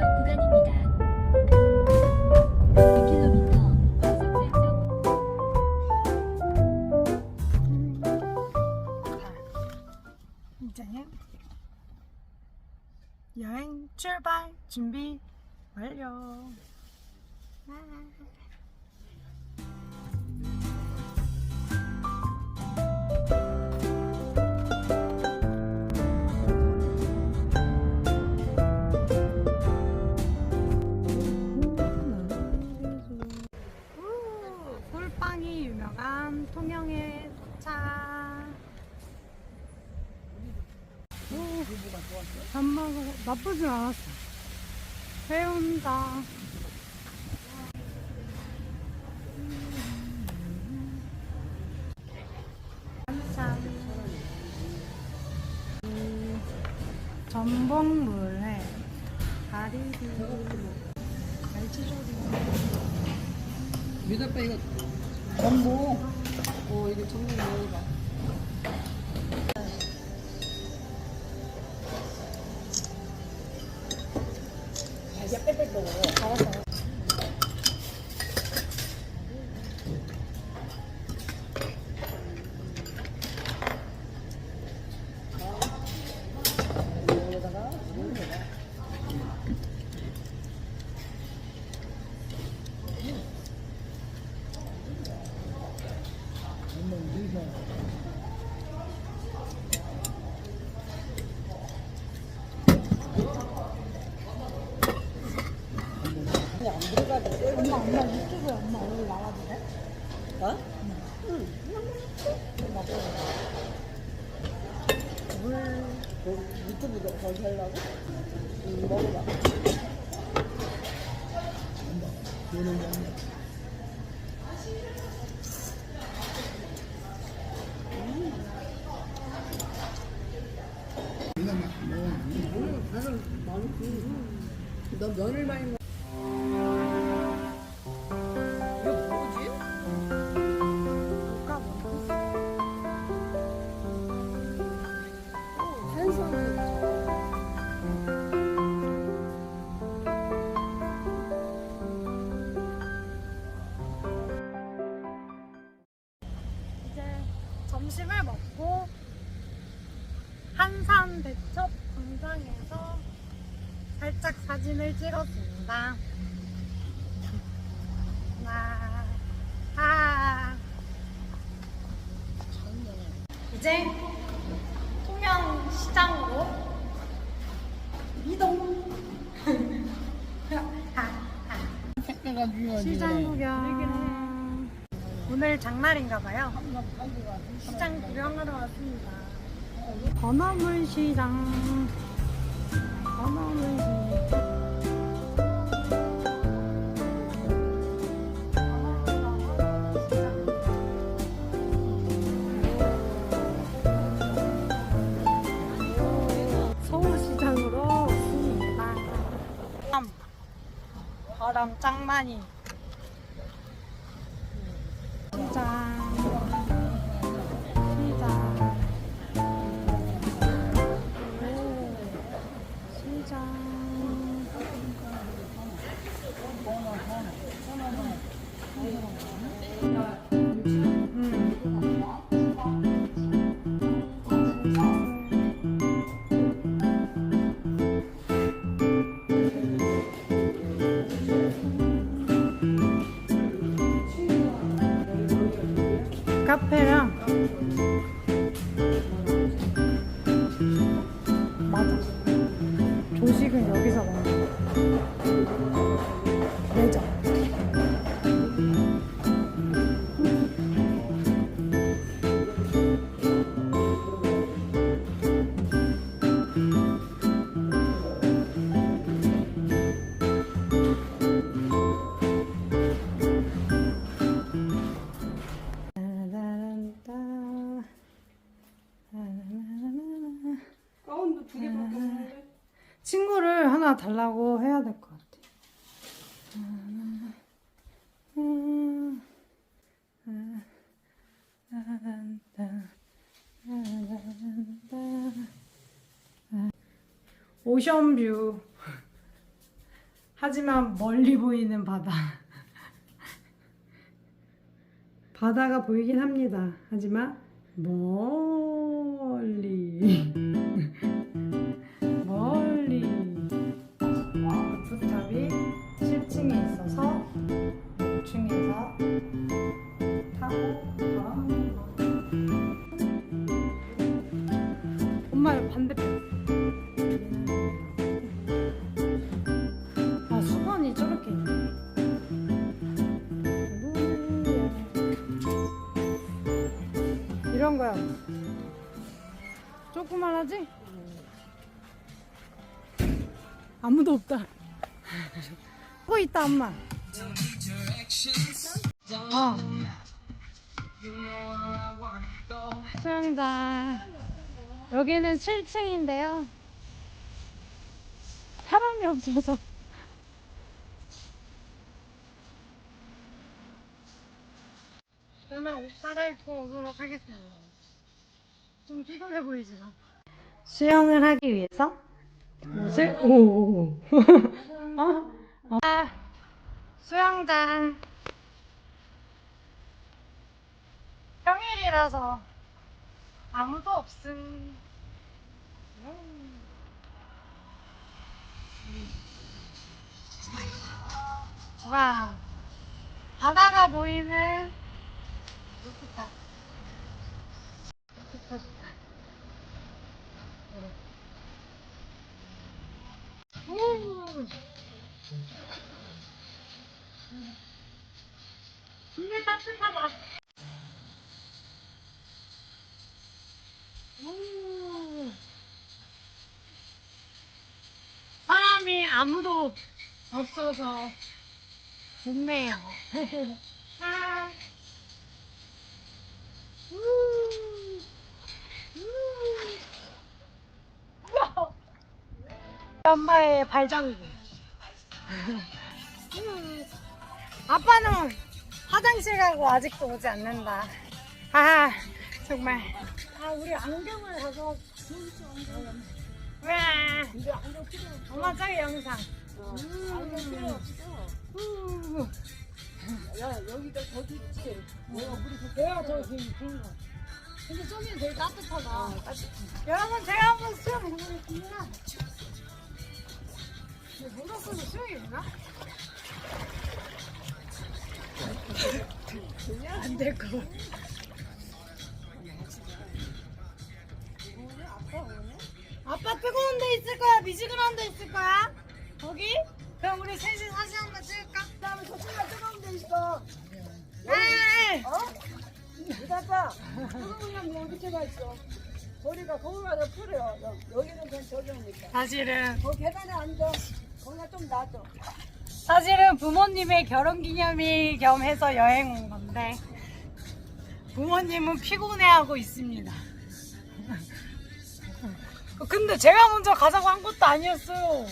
구간입니다. 1km 과속 단속 이제 여행 출발 준비 완료. 나쁘진 않았어. 배 온다. 한참 전복물회 다리비 갈치조림 미더빠 이거 전복 어 이거 전복 먹어봐 야 빼빼 먹어 알았어 여기다가 물에다가 그냥 안 들어가도 돼. 엄마 엄마 유튜브에 엄마 얼굴 나와도 돼? 어? 응. 물, 그 하려고? 응, 먹어봐. 너 면을 많이 먹어. 점심을 먹고 한산 대첩 광장에서 살짝 사진을 찍었습니다. 하나, 아. 이제 통영 시장으로 이동. 아, 아. 시장 구경. 오늘 장날인가봐요. 시장 구경하러 왔습니다. 건어물 시장. 건어물 시장. 바람 짱 많이. 카페랑 하나 달라고 해야 될 것 같아. 오션뷰 하지만 멀리 보이는 바다. 바다가 보이긴 합니다. 하지만 멀리. 멀리. 어 있다 엄마. 아. 수영장. 여기는 7층인데요. 사람이 없어서. 그러면 옷 갈아입고 오도록 하겠습니다. 좀 피곤해 보이지만. 수영을 하기 위해서 옷을 오. 어? 어. 아, 수영장. 평일이라서 아무도 없음. 음. 와, 바다가 보이는 루프탑. 루프탑. 오. 진짜 따뜻하다. 오. 사람이 아무도 없어서 좋네요. 엄마의. 음. 아빠는 화장실 가고 아직도 오지 않는다. 아 정말. 아 우리 안경을 가서 와. 안경 필요 없어. 엄마 저기 영상. 안경 필요 없어. 우. 야, 여기다 저기 있지. 내가 물이 더 내가 그런 거. 근데 저기는 되게 따뜻하다. 따뜻해. 여러분 제가 한번 수영 해보겠습니다. 물었어도 수영이 되나? 안될 거. 아빠 뜨거운 데 있을 거야? 미지근한 데 있을 거야? 거기? 그럼 우리 셋이 사진 한 번 찍을까? 그다음에 저쪽에 뜨거운 데 있어. 에이! 어? 이따가 뜨거운 양 여기가 있어. 거리가 더 풀어요. 여- 여기는 좀 저기니까. 사실은 거기 계단에 앉아. 거기가 좀 낫죠. 사실은 부모님의 결혼 기념일 겸 해서 여행 온 건데 부모님은 피곤해하고 있습니다. 근데 제가 먼저 가자고 한 것도 아니었어요.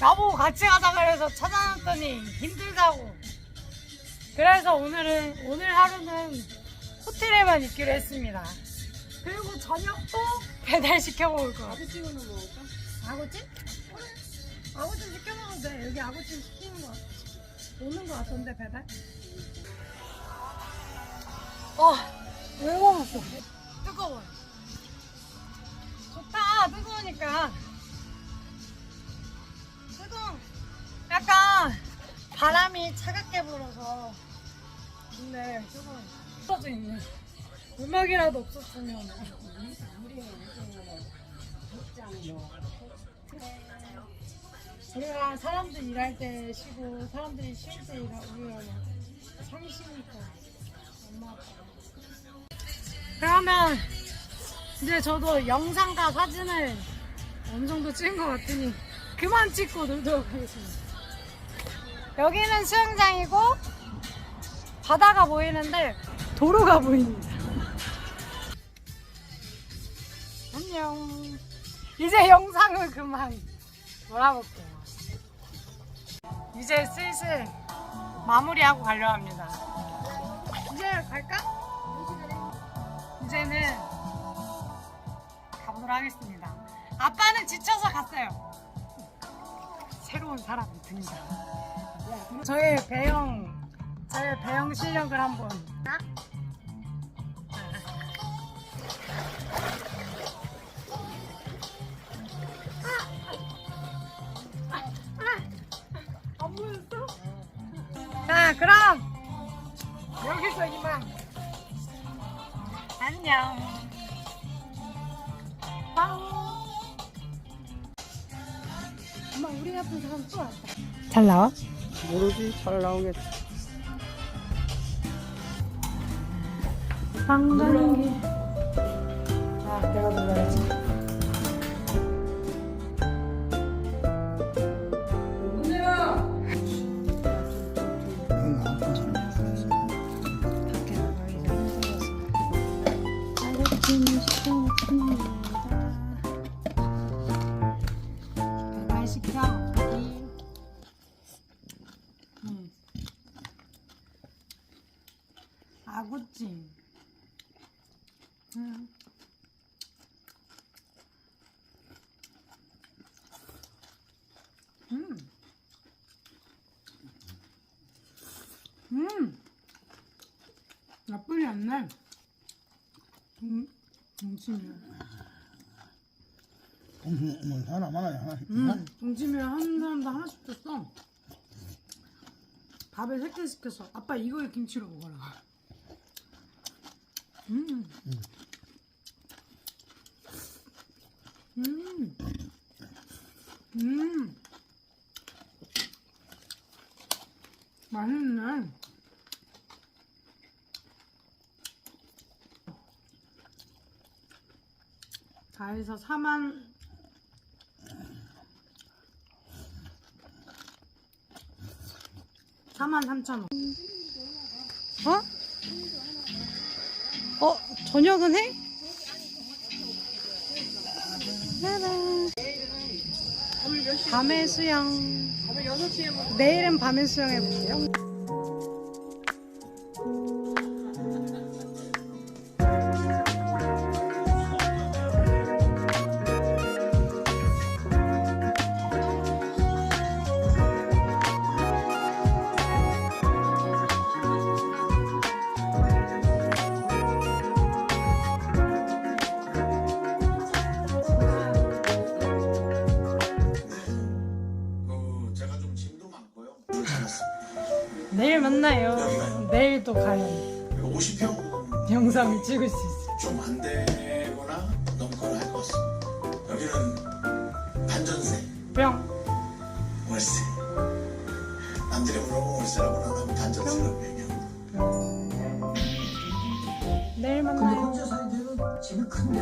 나보고 같이 가자 그래서 찾아놨더니 힘들다고. 그래서 오늘은 오늘 하루는 호텔에만 있기로 했습니다. 그리고 저녁도 배달 시켜 먹을 거야. 아버지는 먹을까? 아구찜? 그래. 아구찜 시켜 먹어도 돼. 여기 아구찜 시키는 거 같아. 오는 거 같던데 배달? 어, 왜 먹었어? 뜨거워. 좋 다, 뜨거우니까. 뜨거워. 약간 바람이 차갑게 불어서 좋네. 뜨거워. 떨어져 있네. 음악이라도 없었으면. 우리가 사람들 일할 때 쉬고 사람들이 쉴 때 일하고 우리가 상 쉬니까 엄마 아빠 그러면 이제 저도 영상과 사진을 어느 정도 찍은 것 같으니 그만 찍고 놀도록 하겠습니다 여기는 수영장이고 바다가 보이는데 도로가 보입니다 안녕 이제 영상은 그만 놀아볼게요 이제 슬슬 마무리하고 가려 합니다. 이제 갈까? 이제는 하겠습니다. 아빠는 지쳐서 갔어요. 새로운 사람이 등장. 저의 배영, 저의 배영 실력을 한번. 안 보였어? 자, 그럼 여기서 이만 안녕. 빵. 엄마 우리 같은 사람 또 왔다. 잘 나와? 모르지 잘 나오겠지. 한강이. 아, 내가 눌러야지. 응. 음. 음. 나쁘지 않네. 음, 동치미야. 뭐 하나 많아요 하나씩 음, 동치미를 하는 사람도 하나씩 줬어. 밥을 세개 시켰어. 아빠 이거에 김치로 먹어라. 음. 음. 음. 맛있네. 다 해서 4만 4만 3천 원. 어? 어, 저녁은 해? 짜란. 밤에 수영. 내일은 밤에 수영 해볼게요. 내일 만나요. 내일도 가요. 50평 영상을 찍을 수 있어. 좀안 되거나 넘거나 할 것 같습니다 여기는 반전세 뿅. 월세 남들이 물어보면 월세라고 나는 반전세라고 얘기합니다 내일 근데 만나요. 혼자 살기에는 집이 큰데